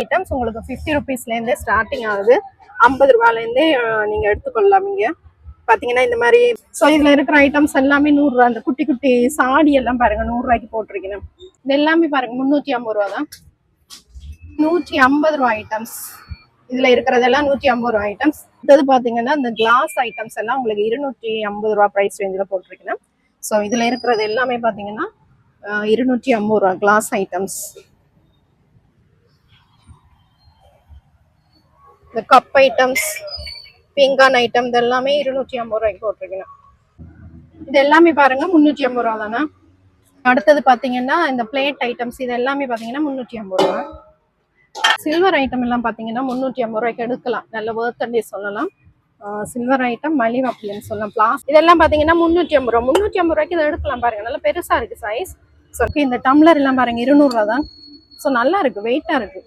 Items உங்களுக்கு fifty ருபீஸ்லேருந்தே starting ஆகுது. ஐம்பது ரூபாலேருந்தே நீங்கள் எடுத்துக்கொள்ளலாம் இங்கே. பார்த்தீங்கன்னா இந்த மாதிரி ஸோ இதில் இருக்கிற ஐட்டம்ஸ் எல்லாமே நூறுரூவா அந்த குட்டி குட்டி சாடி எல்லாம் பாருங்க நூறுரூவாய்க்கு போட்டிருக்கணும் இது எல்லாமே பாருங்க முந்நூற்றி ஐம்பது ரூபா தான். நூற்றி ஐம்பது ரூபா ஐட்டம்ஸ் இதுல இருக்கிறதெல்லாம் நூற்றி ஐம்பது ரூபா ஐட்டம்ஸ் அடுத்தது பார்த்தீங்கன்னா இந்த கிளாஸ் ஐட்டம்ஸ் எல்லாம் உங்களுக்கு இருநூற்றி ஐம்பது ரூபா ப்ரைஸ் ரேஞ்சில் போட்டிருக்கேன் ஸோ இதுல இருக்கிறது எல்லாமே பாத்தீங்கன்னா இருநூற்றி ஐம்பது ரூபா கிளாஸ் ஐட்டம்ஸ் இந்த கப் ஐட்டம்ஸ் பீங்கான் ஐட்டம் இது எல்லாமே இருநூற்றி ஐம்பது ரூபாய்க்கு போட்டிருக்கீங்க இது எல்லாமே பாருங்க முந்நூற்றி ஐம்பது ரூபா தானே? அடுத்தது பாத்தீங்கன்னா இந்த பிளேட் ஐட்டம்ஸ் இது எல்லாமே பாத்தீங்கன்னா முந்நூற்றி ஐம்பது ரூபா. சில்வர் ஐட்டம் எல்லாம் பார்த்தீங்கன்னா முந்நூற்றி ஐம்பது ரூபாய்க்கு எடுக்கலாம். நல்ல வேர்த்தண்டே சொல்லலாம். சில்வர் ஐட்டம் மலிவு அப்படின்னு சொல்லலாம். பிளாஸ் இதெல்லாம் பார்த்தீங்கன்னா முந்நூற்றி ஐம்பது ரூபா. முந்நூற்றி ஐம்பது ரூபாய்க்கு இதை எடுக்கலாம் பாருங்க. நல்லா பெருசாக இருக்கு சைஸ் ஸோ இந்த டம்ளர் எல்லாம் பாருங்க இருநூறுவா தான். ஸோ நல்லா இருக்கு வெயிட்டாக இருக்கு.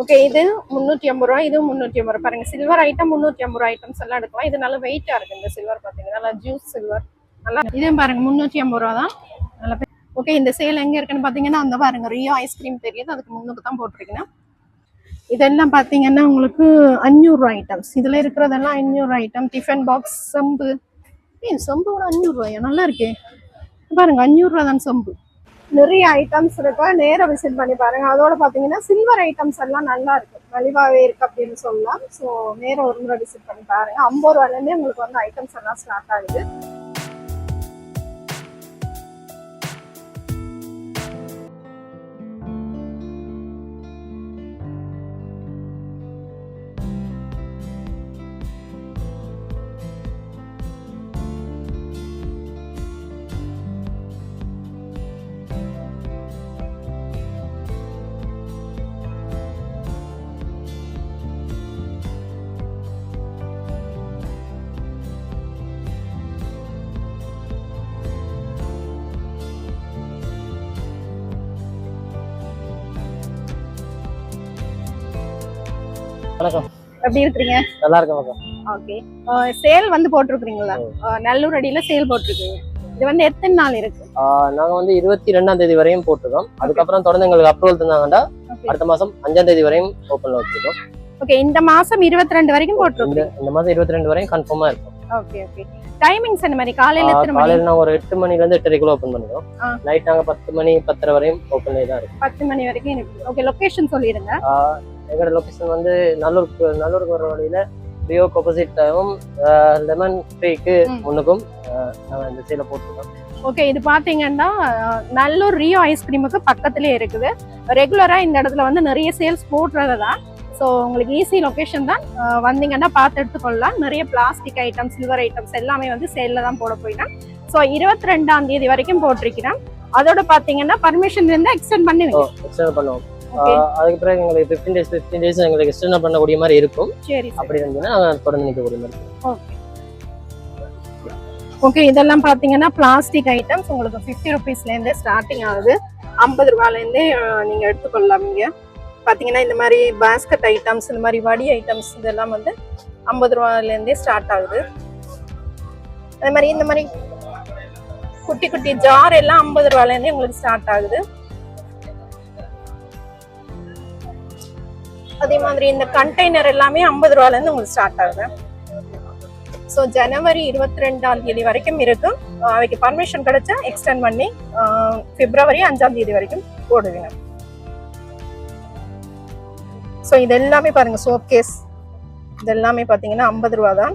ஓகே இது முந்நூற்றி ஐம்பது ரூபா இது முந்நூற்றி ஐம்பது ரூபா பாருங்க சில்வர் ஐட்டம் முந்நூற்றி ஐம்பது ரூபா ஐட்டம்ஸ் எல்லாம் எடுக்கலாம். இது நல்லா வெயிட்டாக இருக்கு இந்த சில்வர் பார்த்தீங்கன்னா நல்லா ஜூஸ் சில்வர் நல்லா இதே பாருங்க முந்நூற்றி ஐம்பது ரூபா தான். நல்லா ஓகே இந்த சேல் எங்க இருக்குன்னு பார்த்தீங்கன்னா அந்த பாருங்க ரியோ ஐஸ்கிரீம் தெரியுது. அதுக்கு முன்னுக்கு தான் போட்டிருக்கீங்கன்னா இதெல்லாம் பாத்தீங்கன்னா உங்களுக்கு அஞ்சூறுரூவா ஐட்டம்ஸ் இதுல இருக்கிறதெல்லாம் அஞ்சூறுரூவா ஐட்டம் டிஃபன் பாக்ஸ் செம்பு. ஏய் சொம்பு கூட அஞ்சூறுரூவாயா நல்லா இருக்கே. பாருங்க அஞ்சூறு ரூபா தான் செம்பு. நிறைய ஐட்டம்ஸ் இருக்கு? நேராக விசிட் பண்ணி பாருங்க. அதோட பாத்தீங்கன்னா சில்வர் ஐட்டம்ஸ் எல்லாம் நல்லா இருக்கு. மலிவாவே இருக்கு அப்படின்னு சொல்லலாம் ஸோ நேரம் ஒரு முறை விசிட் பண்ணி பாருங்க. ஐம்பது ரூபாயிலேருந்தே உங்களுக்கு வந்து ஐட்டம்ஸ் எல்லாம் ஸ்டார்ட் ஆகுது. வணக்கம். எப்படி இருக்கிறீங்க? நல்லா இருக்கேன் வணக்கம். ஓகே. சேல் வந்து போட்டிருக்கிறீங்களா? நல்லூர் அடியில சேல் போட்டிருக்கீங்க. இது வந்து எத்தனை நாள் இருக்கு? நாங்க வந்து இருபத்தி ரெண்டாம் தேதி வரையும் போட்டிருக்கோம். அதுக்கப்புறம் தொடர்ந்து எங்களுக்கு அப்ரூவல் Okay. அடுத்த மாசம் அஞ்சாம் தேதி வரையும் ஓப்பன்ல வச்சிருக்கோம். ஓகே இந்த மாசம் இருபத்தி ரெண்டு வரைக்கும் போட்டிருக்கோம் இந்த மாசம் இருபத்தி ரெண்டு வரையும் கன்ஃபார்மா இருக்கும். Okay okay. டைமிங்ஸ் என்ன மாதிரி? காலையில எத்தனை மணி? காலையில ஒரு எட்டு மணில இருந்து எட்டரைக்குள்ள ஓப்பன் பண்ணிடுவோம் ஆ. நைட் நாங்க பத்து மணி பத்தரை வரையும் ஓப்பன்ல தான் இருக்கும். பத்து மணி வரைக்கும் இருக்கு. ஓகே லொகேஷன் சொல்லிடுங்க. எங்களோட லொகேஷன் வந்து நல்லூருக்கு நல்லூருக்கு வர வழியில பியோக்கு ஆப்போசிட்டாகவும் லெமன் ட்ரீக்கு. முன்னுக்கும் ஆஹ் நாங்க இந்த சீல போட்டிருக்கோம். ஓகே இது பாத்தீங்கன்னா அஹ், நல்லூர் ரியோ ஐஸ்கிரீமுக்கு பக்கத்துலயே இருக்குது. ரெகுலரா இந்த இடத்துல வந்து நிறைய சேல்ஸ் போடுறது தான். ஸோ உங்களுக்கு ஈஸி லொகேஷன் தான். வந்தீங்கன்னா பார்த்து எடுத்துக்கொள்ளலாம். நிறைய பிளாஸ்டிக் ஐட்டம் சில்வர் ஐட்டம்ஸ் எல்லாமே வந்து சேல்ல தான் போட போயிட்டேன் ஸோ இருபத்தி ரெண்டாம் தேதி வரைக்கும் போட்டிருக்கிறேன். அதோட பாத்தீங்கன்னா பர்மிஷன் இருந்தா எக்ஸ்டெண்ட் பண்ணுவீங்க எக்ஸ்டெண்ட் பண்ணுவோம் ஓகே ஆஹ் அதுக்கு பிறகு எங்களுக்கு ஃபிஃப்டீன் டேஸ் ஃபிஃப்டீன் டேஸ் எங்களுக்கு எக்ஸ்டெண்ட் பண்ணக்கூடிய மாதிரி இருக்கும். சரி அப்படி இருந்துச்சுன்னா நாங்கள் தொடர்ந்து நிற்கக்கூடிய மாதிரி இருக்கும். ஓகே இதெல்லாம் பார்த்தீங்கன்னா பிளாஸ்டிக் ஐட்டம்ஸ் உங்களுக்கு ஃபிஃப்டி ருபீஸ்லேருந்தே ஸ்டார்டிங் ஆகுது. ஐம்பது ரூபாலேருந்தே நீங்கள் எடுத்துக்கொள்ளலாம் இங்கே. பார்த்தீங்கன்னா இந்த மாதிரி பேஸ்கட் ஐட்டம்ஸ் இந்த மாதிரி வடி ஐட்டம்ஸ் இதெல்லாம் வந்து ஐம்பது ரூபாலேருந்தே ஸ்டார்ட் ஆகுது. அதே மாதிரி இந்த மாதிரி குட்டி குட்டி ஜார் எல்லாம் ஐம்பது ரூபாலேருந்தே உங்களுக்கு ஸ்டார்ட் ஆகுது. அதே மாதிரி இந்த கண்டெய்னர் எல்லாமே ஐம்பது ரூபாலேருந்து உங்களுக்கு ஸ்டார்ட் ஆகுது. ஸோ ஜனவரி இருபத்தி ரெண்டாம் தேதி வரைக்கும் இருக்கு அவைக்கு பர்மிஷன் கிடைச்சா எக்ஸ்டெண்ட் பண்ணி பிப்ரவரி அஞ்சாம் தேதி வரைக்கும் போடுவீங்க. ஸோ இது எல்லாமே பாருங்க சோப் கேஸ் இது எல்லாமே பார்த்தீங்கன்னா ஐம்பது ரூபா தான்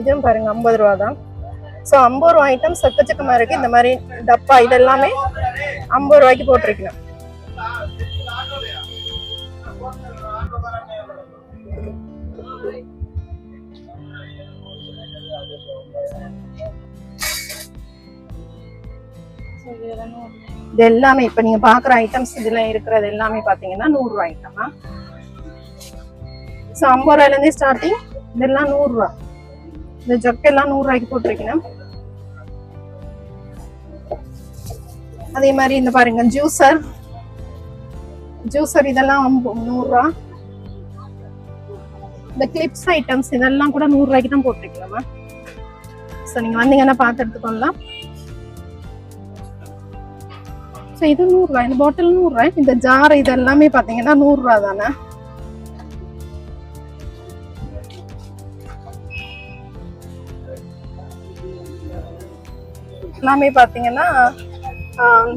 இதுவும் பாருங்க ஐம்பது ரூபா தான் ஸோ ஐம்பது ரூபா ஐட்டம் சக்கச்சக்கமாக இருக்கு. இந்த மாதிரி டப்பா இது எல்லாமே ஐம்பது ரூபாய்க்கு போட்டிருக்கணும். இது எல்லாமே இப்ப நீங்க பாக்குற ஐட்டம்ஸ் இதுல இருக்கிறது எல்லாமே பாத்தீங்கன்னா நூறு ரூபாய் ஐட்டமா ஸோ ஐம்பது ரூபாயில இருந்தே ஸ்டார்டிங் இதெல்லாம் நூறு ரூபா. இந்த ஜொக்கெல்லாம் நூறு ரூபாய்க்கு போட்டிருக்கேன் அதே மாதிரி இந்த பாருங்க ஜூசர் ஜூசர் இதெல்லாம் நூறுரூவா. இந்த கிளிப்ஸ் ஐட்டம்ஸ் இதெல்லாம் கூட நூறு ரூபாய்க்கு தான் போட்டிருக்கலாமா ஸோ நீங்க வந்தீங்கன்னா பார்த்து எடுத்துக்கொள்ளலாம் ஸோ இது நூறுரூவா. இந்த பாட்டில் நூறுரூவா. இந்த ஜார் இது எல்லாமே பார்த்தீங்கன்னா நூறுரூவா தானே? எல்லாமே பார்த்தீங்கன்னா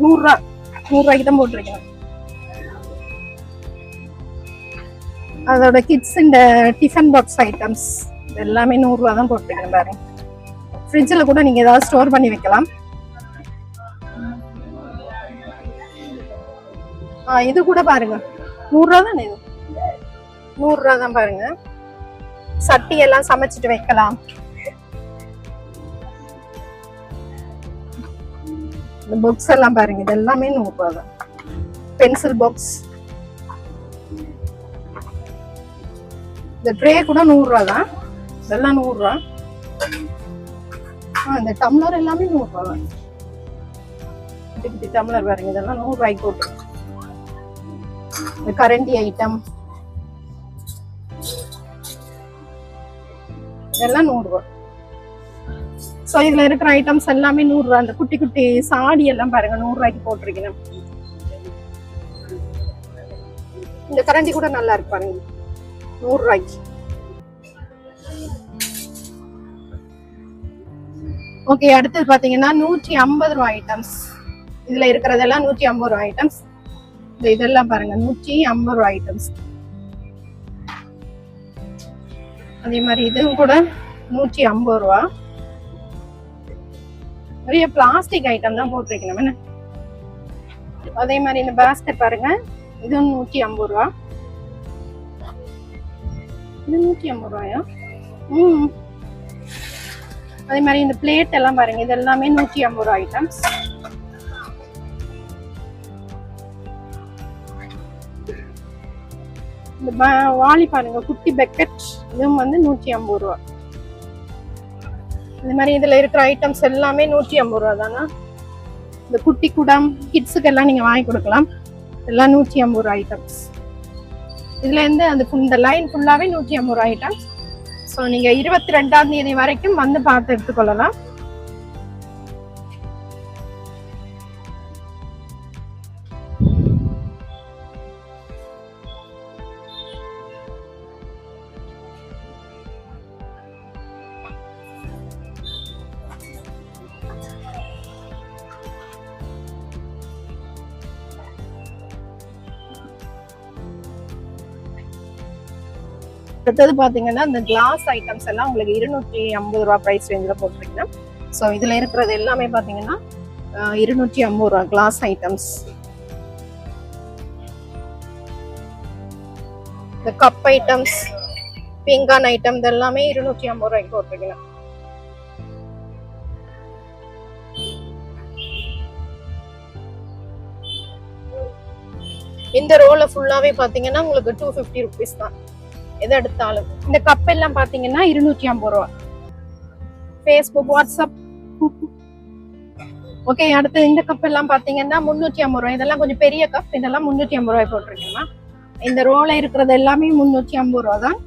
நூறுரூவா நூறுரூவாய்க்கு தான் போட்டிருக்கேன். அதோட கிட்ஸ் இந்த டிஃபன் பாக்ஸ் ஐட்டம்ஸ் இது எல்லாமே நூறுரூவா தான் போட்டிருக்கேன் பாருங்க. ஃப்ரிட்ஜில் கூட நீங்கள் ஏதாவது ஸ்டோர் பண்ணி வைக்கலாம். ஆ இது கூட பாருங்க. நூறுரூவா தானே இது? நூறுரூவா தான் பாருங்க. சட்டி எல்லாம் சமைச்சிட்டு வைக்கலாம். இந்த புக்ஸ் எல்லாம் பாருங்க. இது எல்லாமே நூறுரூவா தான் பென்சில் பாக்ஸ் இந்த ட்ரே கூட நூறுரூவா தான். இதெல்லாம் நூறுரூவா. ஆ இந்த டம்ளர் எல்லாமே நூறுரூவா தான். குட்டி குட்டி டம்ளர் பாருங்க. இதெல்லாம் நூறுரூவாய்க்கு போட்டு. இந்த கரண்டி ஐட்டம் இதெல்லாம் நூறுரூவா. ஸோ இதுல இருக்கிற ஐட்டம்ஸ் எல்லாமே நூறுரூவா அந்த குட்டி குட்டி சாடி எல்லாம் பாருங்க நூறுரூவாய்க்கு போட்டிருக்கீங்க. இந்த கரண்டி கூட நல்லா இருக்கு பாருங்க. நூறுரூவாய்க்கு ஓகே அடுத்தது பாத்தீங்கன்னா நூற்றி ஐம்பது ரூபா ஐட்டம்ஸ் இதுல இருக்கிறதெல்லாம் நூற்றி ஐம்பது ரூபா ஐட்டம்ஸ் இந்த இதெல்லாம் பாருங்க நூற்றி ஐம்பது ரூபா ஐட்டம்ஸ் அதே மாதிரி இதுவும் கூட நூற்றி ஐம்பது ரூபா. நிறைய பிளாஸ்டிக் ஐட்டம் தான் போட்டிருக்கணும். என்ன? அதே மாதிரி இந்த பேஸ்கெட் பாருங்க. இதுவும் நூற்றி ஐம்பது ரூபா. இது நூற்றி ஐம்பது ரூபாயா? ம் அதே மாதிரி இந்த பிளேட் எல்லாம் பாருங்க. இது எல்லாமே நூற்றி ஐம்பது ரூபா ஐட்டம்ஸ் இந்த வாலி வாளி பாருங்க. குட்டி பெக்கெட் இதுவும் வந்து நூற்றி ஐம்பது ரூபா. இந்த மாதிரி இதில் இருக்கிற ஐட்டம்ஸ் எல்லாமே நூற்றி ஐம்பது ரூபா தானா இந்த குட்டி குடம் கிட்ஸுக்கு எல்லாம் நீங்கள் வாங்கி கொடுக்கலாம். எல்லாம் நூற்றி ஐம்பது ரூபா ஐட்டம்ஸ் இதுலேருந்து அந்த இந்த லைன் ஃபுல்லாகவே நூற்றி ஐம்பது ரூபா ஐட்டம்ஸ் ஸோ நீங்கள் இருபத்தி ரெண்டாம் தேதி வரைக்கும் வந்து பார்த்து எடுத்துக்கொள்ளலாம். அடுத்தது பாத்தீங்கன்னா இந்த கிளாஸ் ஐட்டம்ஸ் எல்லாம் உங்களுக்கு இருநூற்றி ஐம்பது ரூபா ப்ரைஸ் ரேஞ்சில் போட்டிருக்கேன் ஸோ இதுல இருக்கிறது எல்லாமே பாத்தீங்கன்னா இருநூற்றி ஐம்பது ரூபா கிளாஸ் ஐட்டம்ஸ் இந்த கப் ஐட்டம்ஸ் பிங்கான் ஐட்டம் இதெல்லாமே இருநூற்றி ஐம்பது ரூபாய்க்கு போட்டிருக்கீங்க இந்த ரோல ஃபுல்லாவே பாத்தீங்கன்னா உங்களுக்கு டூ ஃபிஃப்டி ருபீஸ் தான். எது எடுத்தாலும். இந்த கப் எல்லாம் பாத்தீங்கன்னா இருநூற்றி ஐம்பது ரூபா. ஃபேஸ்புக் வாட்ஸ்அப் ஓகே அடுத்து இந்த கப் எல்லாம் பாத்தீங்கன்னா முன்னூற்றி ஐம்பது ரூபாய் இதெல்லாம் கொஞ்சம் பெரிய கப் இதெல்லாம் முன்னூற்றி ஐம்பது ரூபாய் போட்டிருக்கேம்மா இந்த ரோல இருக்கிறது எல்லாமே முன்னூற்றி ஐம்பது ரூபா தான்.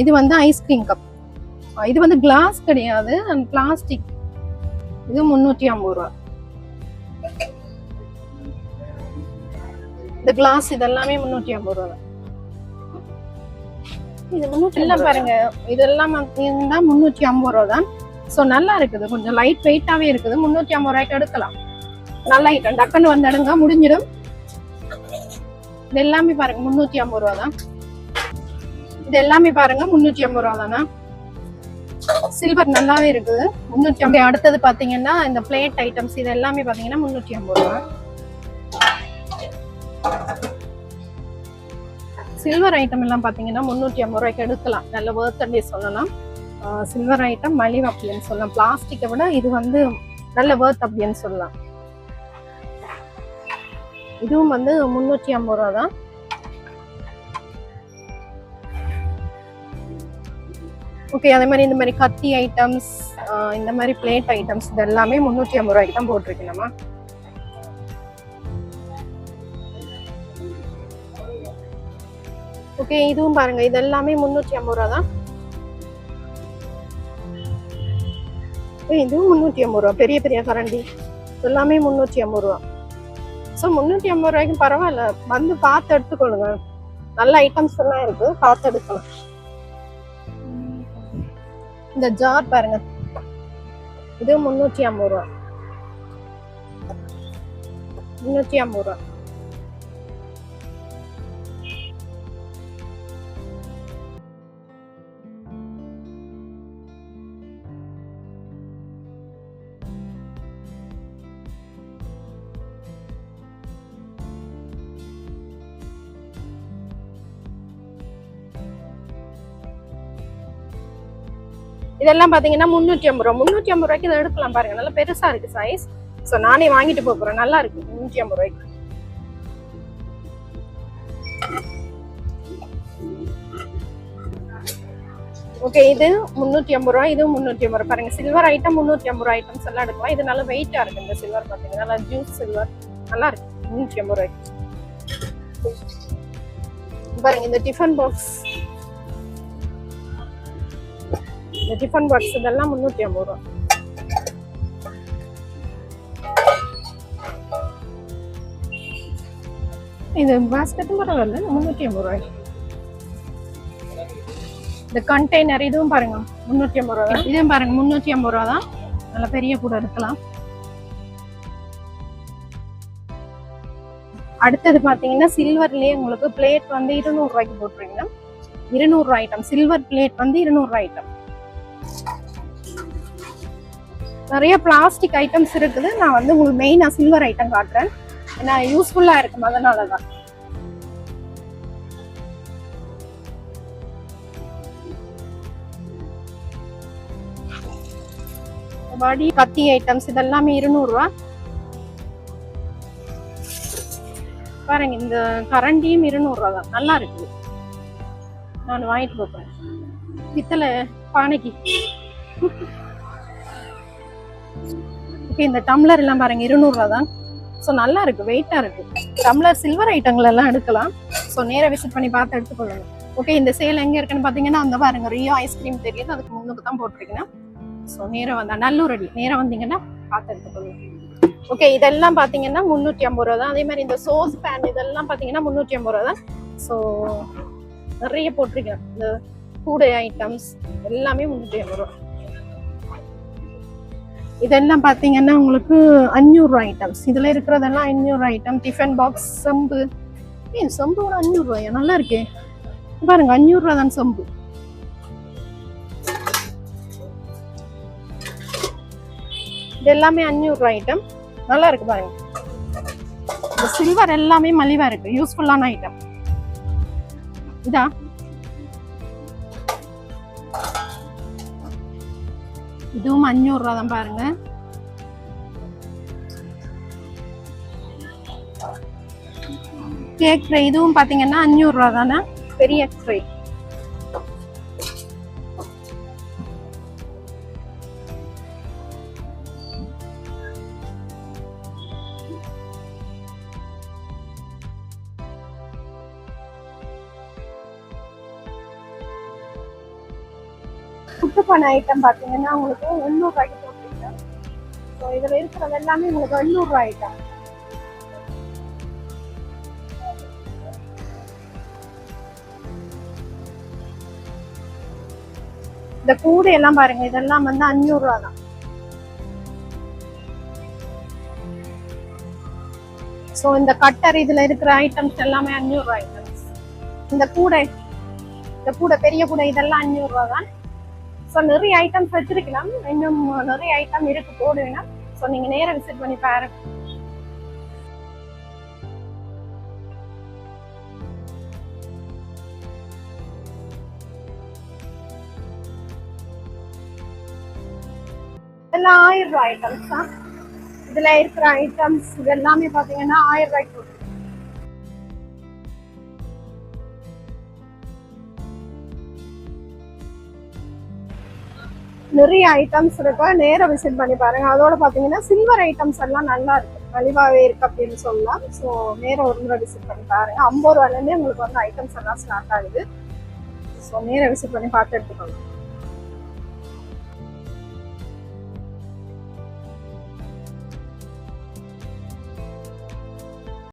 இது வந்து ஐஸ்கிரீம் கப் இது வந்து கிளாஸ் கிடையாது. பிளாஸ்டிக் இது முன்னூற்றி ஐம்பது ரூபா. இந்த கிளாஸ் இதெல்லாமே முன்னூற்றி ஐம்பது ரூபா இது எல்லாம் பாருங்க. இதெல்லாம் பார்த்தீங்கன்னா முன்னூற்றி ஐம்பது ரூபா தான் ஸோ நல்லா இருக்குது. கொஞ்சம் லைட் வெயிட்டாவே இருக்குது. முன்னூற்றி ஐம்பது ரூபாய்க்கு எடுக்கலாம். நல்ல ஐட்டம் டக்குன்னு வந்து எடுங்க. முடிஞ்சிடும். இது எல்லாமே பாருங்க. முன்னூற்றி ஐம்பது ரூபா தான் இது எல்லாமே பாருங்க. முன்னூற்றி ஐம்பது ரூபா தானா சில்வர் நல்லாவே இருக்குது. முன்னூற்றி ஐம்பது அடுத்தது பாத்தீங்கன்னா இந்த பிளேட் ஐட்டம்ஸ் இது எல்லாமே பாத்தீங்கன்னா முன்னூற்றி ஐம்பது ரூபா சில்வர் ஐட்டம் எல்லாம் பார்த்தீங்கன்னா முந்நூற்றி ஐம்பது ரூபாய்க்கு எடுக்கலாம். நல்ல வேர்த்தண்டே சொல்லலாம். சில்வர் ஐட்டம் மலிவு அப்படின்னு சொல்லலாம். பிளாஸ்டிக்கை விட இது வந்து நல்ல வேர்த் அப்படின்னு சொல்லலாம். இதுவும் வந்து முன்னூற்றி ஐம்பது ரூபா தான். ஓகே அதே மாதிரி இந்த மாதிரி கத்தி ஐட்டம்ஸ் இந்த மாதிரி பிளேட் ஐட்டம்ஸ் இது எல்லாமே முந்நூற்றி ஐம்பது ரூபாய்க்கு தான் போட்டிருக்கணுமா? ஓகே இதுவும் பாருங்க. இது எல்லாமே முந்நூற்றி ஐம்பது ரூபா தான். இதுவும் முந்நூற்றி ஐம்பது ரூபா. பெரிய பெரிய கரண்டி. எல்லாமே முந்நூற்றி ஐம்பது ரூபா. ஸோ முந்நூற்றி ஐம்பது ரூபாய்க்கு பரவாயில்ல. வந்து பார்த்து எடுத்துக்கொள்ளுங்க. நல்ல ஐட்டம்ஸ் எல்லாம் இருக்கு. பார்த்து எடுக்கலாம். இந்த ஜார் பாருங்க. இது முந்நூற்றி ஐம்பது ரூபா. முந்நூற்றி ஐம்பது ரூபா. இதெல்லாம் பார்த்தீங்கன்னா முந்நூற்றி ஐம்பது ரூபா. முந்நூற்றி ஐம்பது ரூபாய்க்கு இதை எடுக்கலாம் பாருங்க. நல்லா பெருசாக இருக்கு சைஸ் ஸோ நானே வாங்கிட்டு போகிறேன் நல்லா இருக்கு. முந்நூற்றி ஐம்பது ரூபாய்க்கு. ஓகே இது முந்நூற்றி ஐம்பது ரூபா இது முந்நூற்றி ஐம்பது ரூபா பாருங்க சில்வர் ஐட்டம் முந்நூற்றி ஐம்பது ரூபா ஐட்டம்ஸ் எல்லாம் எடுக்கலாம். இது நல்லா வெயிட்டாக இருக்கு இந்த சில்வர் பார்த்தீங்கன்னா நல்லா ஜூஸ் சில்வர் நல்லா இருக்கு. முந்நூற்றி ஐம்பது ரூபாய்க்கு. பாருங்க இந்த டிஃபன் பாக்ஸ் இந்த டிஃபன் பாக்ஸ் இதெல்லாம் முந்நூற்றி ஐம்பது ரூபா. இது பாஸ்கெட்டும் பரவாயில்ல முந்நூற்றி ஐம்பது ரூபாய். இந்த கண்டெய்னர் இதுவும் பாருங்க முந்நூற்றி ஐம்பது ரூபா தான். இதுவும் பாருங்க முந்நூற்றி ஐம்பது ரூபா தான். நல்ல பெரிய கூட இருக்கலாம். அடுத்தது பார்த்தீங்கன்னா சில்வர்லேயே உங்களுக்கு பிளேட் வந்து இருநூறு ரூபாய்க்கு போட்டுருங்க இருநூறு ஐட்டம் சில்வர் பிளேட் வந்து இருநூறு ஐட்டம் நிறைய பிளாஸ்டிக் ஐட்டம்ஸ் இருக்குது. நான் வந்து உங்களுக்கு மெயினாக சில்வர் ஐட்டம் காட்டுறேன். ஏன்னா யூஸ்ஃபுல்லாக இருக்கும். அதனால தான் வடி கத்தி ஐட்டம்ஸ் இதெல்லாமே இருநூறுவா. பாருங்க இந்த கரண்டியும் இருநூறுவா தான். நல்லா இருக்கு. நான் வாங்கிட்டு போறேன். பித்தளை பானைக்கு. இந்த டம்ளர் எல்லாம் பாருங்க இருநூறுவா தான். ஸோ நல்லா இருக்கு வெயிட்டா இருக்கு. டம்ளர் சில்வர் ஐட்டங்கள் எல்லாம் எடுக்கலாம். ஸோ நேரா விசிட் பண்ணி பார்த்து எடுத்துக்கொள்ளுங்க ஓகே இந்த சேல் எங்க இருக்குன்னு பாத்தீங்கன்னா அந்த பாருங்க ரியோ ஐஸ்கிரீம் தெரியுது அதுக்கு முன்னுக்கு தான் போட்டிருக்கேன். ஸோ நேரா வந்தா நல்லூர் அடி நேரா வந்தீங்கன்னா பார்த்து எடுத்துக்கொள்ளுங்க ஓகே இதெல்லாம் பாத்தீங்கன்னா முந்நூற்றி ஐம்பது ரூபா தான். அதே மாதிரி இந்த சோஸ் பேன் இதெல்லாம் பாத்தீங்கன்னா முந்நூற்றி ஐம்பது ரூபா தான். ஸோ நிறைய போட்டிருக்கேன். இந்த கூடை ஐட்டம்ஸ் எல்லாமே முந்நூற்றி ஐம்பது ரூபா. இதெல்லாம் பார்த்தீங்கன்னா உங்களுக்கு அஞ்சூறுரூவா ஐட்டம்ஸ் இதில் இருக்கிறதெல்லாம் அஞ்சூறு ஐட்டம் டிஃபன் பாக்ஸ் செம்பு. ஏன் செம்பு கூட அஞ்சூறுரூவாயா நல்லா இருக்கே. பாருங்க அஞ்சூறுரூவா தான் செம்பு. இது எல்லாமே அஞ்சூறுரூவா ஐட்டம் நல்லா இருக்கு பாருங்க. சில்வர் எல்லாமே மலிவா இருக்கு. யூஸ்ஃபுல்லான ஐட்டம் இதா? இதுவும் அஞ்சூறு ரூபா தான் பாருங்க. கேக் ட்ரே இதுவும் பாத்தீங்கன்னா அஞ்சூறு ரூபா தானே? பெரிய ட்ரே குட்டுப்பானை ஐட்டம் பாத்தீங்கன்னா உங்களுக்கு எண்ணூறுரூவாய்க்கு ரூபாய்க்கு ஸோ இதுல இருக்கிறது எல்லாமே உங்களுக்கு எண்ணூறுரூவா ஐட்டம் இந்த கூடை எல்லாம் பாருங்க இதெல்லாம் வந்து அஞ்சூறுரூவா தான். ஸோ இந்த கட்டர் இதுல இருக்கிற ஐட்டம்ஸ் எல்லாமே அஞ்சூறு ஐட்டம்ஸ் இந்த கூடை இந்த கூடை பெரிய கூடை இதெல்லாம் அஞ்சூறு ரூபா தான். ஸோ நிறைய ஐட்டம்ஸ் வச்சிருக்கலாம். இன்னும் நிறைய ஐட்டம் இருக்கு போடுவேன்னா ஸோ நீங்க நேரா விசிட் பண்ணி பாருங்க இதெல்லாம் ஆயிரம் ரூபாய் ஐட்டம்ஸ் தான். இதுல இருக்கிற ஐட்டம்ஸ் இது எல்லாமே பாத்தீங்கன்னா ஆயிரம் ரூபாய்க்கு நிறைய ஐட்டம்ஸ் இருக்கு? நேரா விசிட் பண்ணி பாருங்க. அதோட பார்த்தீங்கன்னா சில்வர் ஐட்டம்ஸ் எல்லாம் நல்லா இருக்கு. மலிவாகவே இருக்கு அப்படின்னு சொல்லலாம். ஸோ நேரா ஒரு முறை விசிட் பண்ணி பாருங்க. ஐம்பது ரூபாயிலேருந்தே உங்களுக்கு வந்து ஐட்டம்ஸ் எல்லாம் ஸ்டார்ட் ஆகுது. ஸோ நேரா விசிட் பண்ணி பார்த்து எடுத்துக்கோங்க.